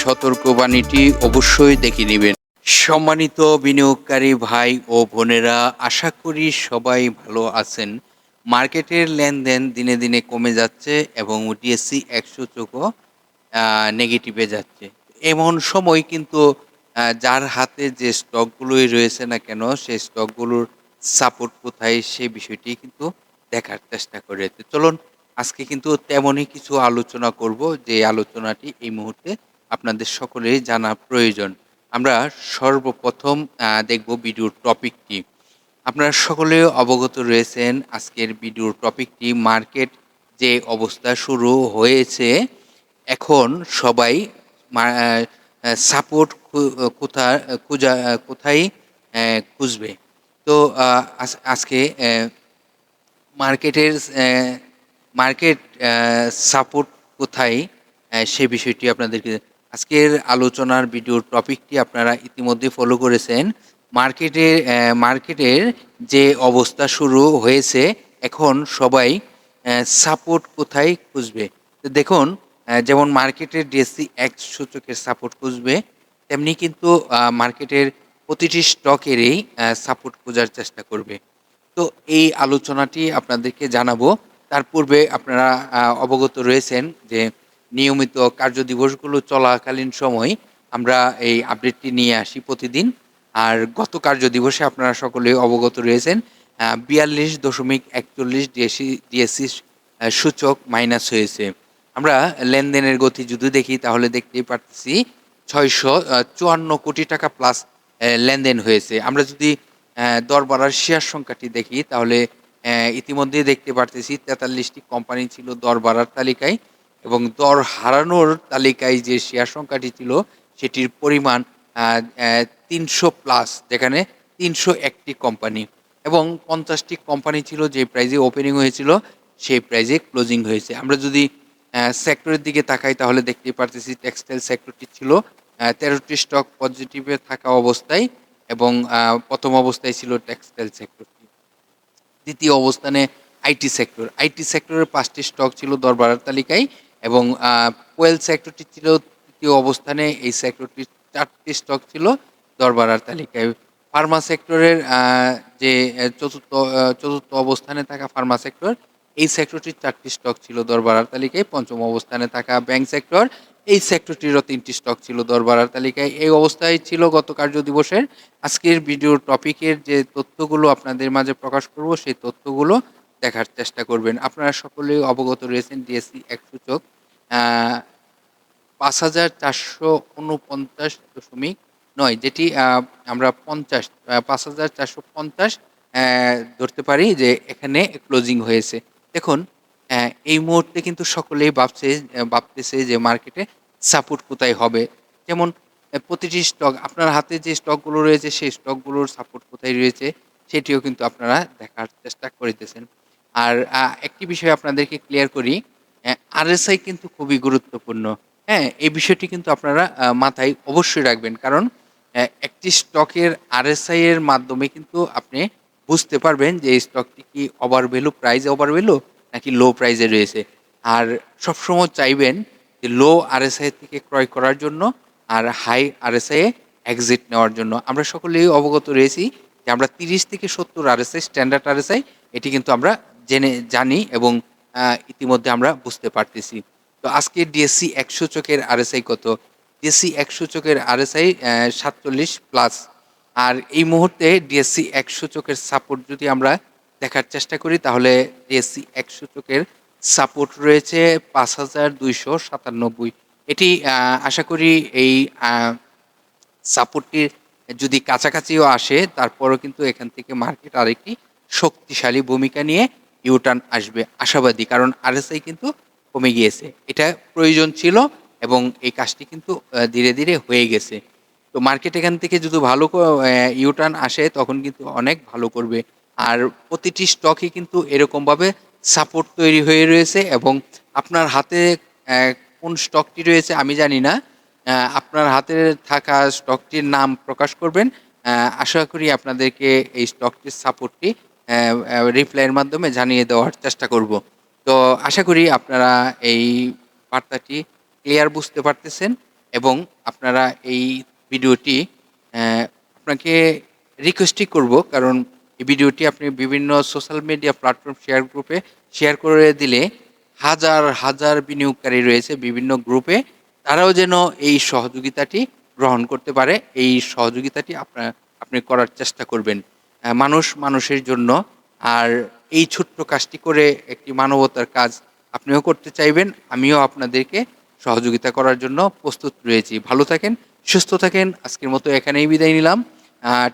সতর্কবাণীটি অবশ্যই দেখে নেবেন। সম্মানিত বিনিয়োগকারী ভাই ও বোনেরা, আশা করি সবাই ভালো আছেন। মার্কেটের লেনদেন দিনে দিনে কমে যাচ্ছে এবং ডিএসসি একশো চোখও নেগেটিভে যাচ্ছে। এমন সময় কিন্তু যার হাতে যে স্টকগুলোই রয়েছে না কেন সেই স্টকগুলোর সাপোর্ট কোথায় সে বিষয়টি কিন্তু দেখার চেষ্টা করে। চলুন, আজকে কিন্তু তেমনই কিছু আলোচনা করব যে আলোচনাটি এই মুহূর্তে আপনাদের সকলেই জানা প্রয়োজন। আমরা সর্বপ্রথম দেখব ভিডিওর টপিকটি। আপনারা সকলে অবগত রয়েছেন আজকের ভিডিওর টপিকটি, মার্কেট যে অবস্থা শুরু হয়েছে। এখন সবাই সাপোর্ট কোথা, খুঁজা, কোথায় খুঁজবে। তো আজকে মার্কেটের মার্কেট সাপোর্ট কোথায় সে বিষয়টি আপনাদেরকে আজকের আলোচনার ভিডিওর টপিকটি আপনারা ইতিমধ্যে ফলো করেছেন। মার্কেটের মার্কেটের যে অবস্থা শুরু হয়েছে, এখন সবাই সাপোর্ট কোথায় খুঁজবে? দেখুন যেমন মার্কেটের ডিএসসি এক সূচকের সাপোর্ট খুঁজবে, তেমনি কিন্তু মার্কেটের প্রতিটি স্টকেরই সাপোর্ট খোঁজার চেষ্টা করবে। তো এই আলোচনাটি আপনাদেরকে জানাব। তার পূর্বে আপনারা অবগত রয়েছেন যে নিয়মিত কার্যদিবসগুলো চলাকালীন সময় আমরা এই আপডেটটি নিয়ে আসি প্রতিদিন। আর গত কার্যদিবসে আপনারা সকলে অবগত রয়েছেন বিয়াল্লিশ দশমিক একচল্লিশ ডিএসসি ডিএসসি সূচক মাইনাস হয়েছে। আমরা লেনদেনের গতি যদি দেখি তাহলে দেখতেই পারতেছি ছয়শো চুয়ান্ন কোটি টাকা প্লাস লেনদেন হয়েছে। আমরা যদি আহ, দর বাড়ার শেয়ার সংখ্যাটি দেখি তাহলে ইতিমধ্যেই দেখতে পারতেছি তেতাল্লিশটি কোম্পানি ছিল দর বাড়ার তালিকায়। এবং দর হারানোর তালিকায় যে শেয়ার সংখ্যাটি ছিল, সেটির পরিমাণ তিনশো প্লাস যেখানে তিনশো একটি কোম্পানি এবং পঞ্চাশটি কোম্পানি ছিল যে প্রাইজে ওপেনিং হয়েছিল, সেই প্রাইজে ক্লোজিং হয়েছে। আমরা যদি সেক্টরের দিকে তাকাই, তাহলে দেখতে পারতেছি টেক্সটাইল সেক্টরটি ছিল তেরোটি স্টক পজিটিভে থাকা অবস্থায় এবং প্রথম অবস্থায় ছিল টেক্সটাইল সেক্টরটি দ্বিতীয় অবস্থানে আইটি সেক্টর আইটি সেক্টরের পাঁচটি স্টক ছিল দর বাড়ার তালিকায়। এবং কোয়েল সেক্টরটি ছিল তৃতীয় অবস্থানে, এই সেক্টরটির চারটি স্টক ছিল দরবারার তালিকায়। ফার্মা সেক্টরের যে চতুর্থ চতুর্থ অবস্থানে থাকা ফার্মা সেক্টর, এই সেক্টরটির চারটি স্টক ছিল দরবারার তালিকায়। পঞ্চম অবস্থানে থাকা ব্যাংক সেক্টর, এই সেক্টরটিরও তিনটি স্টক ছিল দরবারার তালিকায়। এই অবস্থায় ছিল গত কার্য দিবসের। আজকের ভিডিওর টপিকের যে তথ্যগুলো আপনাদের মাঝে প্রকাশ করব, সেই তথ্যগুলো দেখার চেষ্টা করবেন। আপনারা সকলেই অবগত রয়েছেন ডিএসসি এক সূচক পাঁচ হাজার চারশো উনপঞ্চাশ দশমিক নয়, যেটি আমরা পঞ্চাশ পাঁচ হাজার চারশো পঞ্চাশ ধরতে পারি যে এখানে ক্লোজিং হয়েছে। দেখুন এই মুহূর্তে কিন্তু সকলেই ভাবছে, ভাবতেছে যে মার্কেটে সাপোর্ট কোথায় হবে? যেমন, প্রতিটি স্টক আপনার হাতে যে স্টকগুলো রয়েছে, সেই স্টকগুলোর সাপোর্ট কোথায় রয়েছে, সেটিও কিন্তু আপনারা দেখার চেষ্টা করিতেছেন। আর একটি বিষয় আপনাদেরকে ক্লিয়ার করি আরএসআই কিন্তু খুবই গুরুত্বপূর্ণ। হ্যাঁ এই বিষয়টি কিন্তু আপনারা মাথায় অবশ্যই রাখবেন। কারণ একটি স্টকের আরএসআই এর মাধ্যমে কিন্তু আপনি বুঝতে পারবেন যে এই স্টকটি কি over value price over value নাকি লো প্রাইসে রয়েছে। আর সবসময় চাইবেন যে লো আরএসআই থেকে ক্রয় করার জন্য আর হাই আরএসআই এক্সিট নেওয়ার জন্য। আমরা সকলেই অবগত রয়েছি যে আমরা তিরিশ থেকে সত্তর আরএসআই স্ট্যান্ডার্ড আরএসআই এটি কিন্তু আমরা জেনে, জানি এবং ইতিমধ্যে আমরা বুঝতে পারতেছি। তো আজকে ডিএসসি একশো চোখের আরএসআই কত? ডিএসসি একশো চোখের আরএসআই সাতচল্লিশ প্লাস আর এই মুহূর্তে ডিএসসি একশো চোখের সাপোর্ট যদি আমরা দেখার চেষ্টা করি, তাহলে ডিএসসি একশো চোখের সাপোর্ট রয়েছে পাঁচ হাজার দুইশো সাতানব্বই। এটি আশা করি এই সাপোর্টটির যদি কাছাকাছিও আসে, তারপরও কিন্তু এখান থেকে মার্কেট আরেকটি শক্তিশালী ভূমিকা নিয়ে ইউটার্ন আসবে আশাবাদী, কারণ আরএসআই কিন্তু কমে গিয়েছে। এটা প্রয়োজন ছিল এবং এই কাজটি কিন্তু ধীরে ধীরে হয়ে গেছে। তো মার্কেট এখান থেকে যদি ভালো ইউটার্ন আসে, তখন কিন্তু অনেক ভালো করবে। আর প্রতিটি স্টকই কিন্তু এরকমভাবে সাপোর্ট তৈরি হয়ে রয়েছে এবং আপনার হাতে কোন স্টকটি রয়েছে আমি জানি না। আপনার হাতে থাকা স্টকটির নাম প্রকাশ করবেন। আশা করি আপনাদেরকে এই স্টকটির সাপোর্টটি রিপ্লাইয়ের মাধ্যমে জানিয়ে দেওয়ার চেষ্টা করব। তো আশা করি আপনারা এই বার্তাটি ক্লিয়ার বুঝতে পারতেছেন এবং আপনারা এই ভিডিওটি আপনাকে রিকোয়েস্টই করব কারণ এই ভিডিওটি আপনি বিভিন্ন সোশ্যাল মিডিয়া প্ল্যাটফর্ম শেয়ার গ্রুপে শেয়ার করে দিলে হাজার হাজার বিনিয়োগকারী রয়েছে বিভিন্ন গ্রুপে তারাও যেন এই সহযোগিতাটি গ্রহণ করতে পারে, এই সহযোগিতাটি আপনার আপনি করার চেষ্টা করবেন। মানুষ মানুষের জন্য। আর এই ছোট্ট কাজটি করে একটি মানবতার কাজ আপনিও করতে চাইবেন, আমিও আপনাদেরকে সহযোগিতা করার জন্য প্রস্তুত রয়েছি। ভালো থাকেন, সুস্থ থাকেন, আজকের মতো এখানেই বিদায় নিলাম।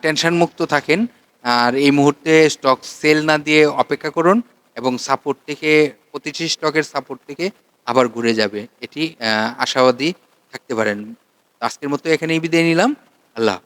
টেনশন মুক্ত থাকেন, আর এই মুহূর্তে স্টক সেল না দিয়ে অপেক্ষা করুন এবং সাপোর্ট থেকে, প্রতিটি স্টকের সাপোর্ট থেকে আবার ঘুরে যাবে। এটি আশাবাদী থাকতে পারেন। আজকের মতো এখানেই বিদায় নিলাম। আল্লাহ।